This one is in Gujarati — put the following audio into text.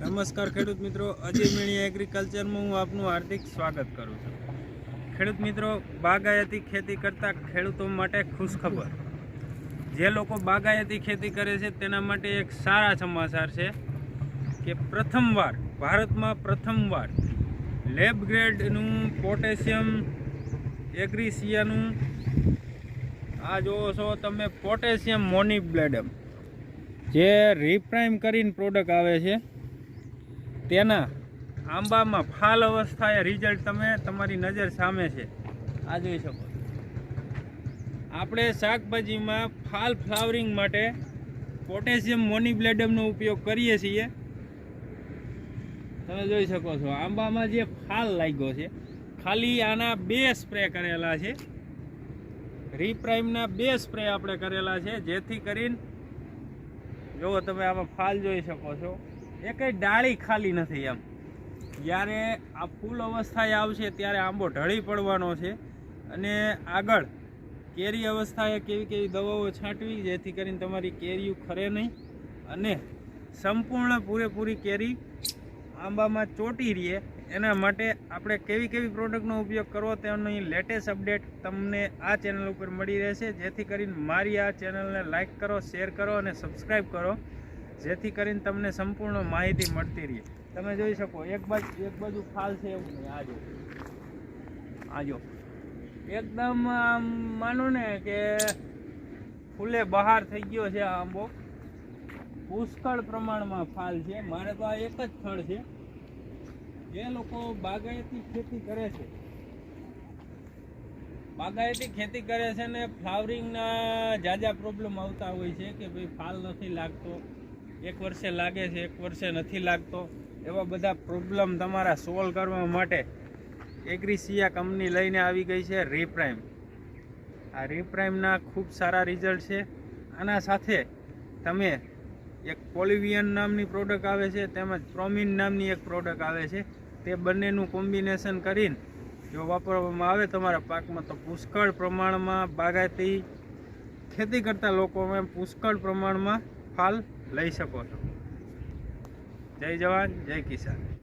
નમસ્કાર ખેડૂત મિત્રો, અજય મેણી એગ્રીકલ્ચરમાં હું આપનું હાર્દિક સ્વાગત કરું છું. ખેડૂત મિત્રો, બાગાયતી ખેતી કરતા ખેડૂતો માટે ખુશખબર. જે લોકો બાગાયતી ખેતી કરે છે, તેના માટે એક સારા સમાચાર છે કે પ્રથમવાર, ભારતમાં પ્રથમવાર લેબ ગ્રેડનું પોટેશિયમ એગ્રીસિયાનું, આ જોવો છો તમે, પોટેશિયમ મોનિબ્લેડમ, જે રિપ્રાઇમ કરીને પ્રોડક્ટ આવે છે. તેના આંબામાં ફાલ અવસ્થાએ રિઝલ્ટ તમે તમારી નજર સામે છે. આ જોઈ શકો. આપણે શાકભાજીમાં ફાલ ફ્લાવરિંગ માટે પોટેશિયમ મોનિબ્લેડમનો ઉપયોગ કરીએ છીએ. તમે જોઈ શકો છો, આંબામાં જે ફાલ લાગ્યો છે, ખાલી આના બે સ્પ્રે કરેલા છે. રીપ્રાઇમના બે સ્પ્રે આપણે કરેલા છે, જેથી કરીને જો તમે આમાં ફાલ જોઈ શકો છો. એકેય ડાળી ખાલી નથી એમ. જ્યારે આ ફૂલ અવસ્થાએ આવશે ત્યારે આંબો ઢળી પડવાનો છે. અને આગળ કેરી અવસ્થાએ કેવી કેવી દવાઓ છાંટવી, જેથી કરીને તમારી કેરીઓ ખરે નહીં. અને સંપૂર્ણ પૂરેપૂરી કેરી આંબામાં ચોટી રહે એના માટે આપણે કેવી કેવી પ્રોડક્ટનો ઉપયોગ કરવો તેની લેટેસ્ટ અપડેટ તમને આ ચેનલ ઉપર મળી રહેશે. જેથી કરીને મારી આ ચેનલને લાઈક કરો, શેર કરો અને સબસ્ક્રાઈબ કરો. જેથી કરીને તમને સંપૂર્ણ માહિતી મળતી રહે. તમે જોઈ શકો, એક બાજુ એક બાજુ ફાલ છે એવું નહીં આજો આજો એકદમ આમ, માનો ને કે ફૂલે બહાર થઈ ગયો છે આ આંબો. પુષ્કળ પ્રમાણમાં ફાલ છે. મારે તો આ એક જ ફળ છે. જે લોકો બાગાયતી ખેતી કરે છે. બાગાયતી ખેતી કરે છે ને, ફ્લાવરિંગના જાજા પ્રોબ્લેમ આવતા હોય છે કે ભાઈ ફાલ નથી લાગતો. એક વર્ષે લાગે છે, એક વર્ષે નથી લાગતો. એવા બધા પ્રોબ્લેમ તમારા સોલ્વ કરવા માટે એગ્રીસિયા કંપની લઈને આવી ગઈ છે રીપ્રાઇમ આ રીપ્રાઇમના ખૂબ સારા રિઝલ્ટ છે. આના સાથે તમે એક પોલિવિયન નામની પ્રોડક્ટ આવે છે, તેમજ પ્રોમિન નામની એક પ્રોડક્ટ આવે છે. તે બંનેનું કોમ્બિનેશન કરીને જો વાપરવામાં આવે તમારા પાકમાં, તો પુષ્કળ પ્રમાણમાં બાગાયતી ખેતી કરતા લોકોમાં પુષ્કળ પ્રમાણમાં ફાલ લઈ શકો છો. જય જવાન જય કિસાન.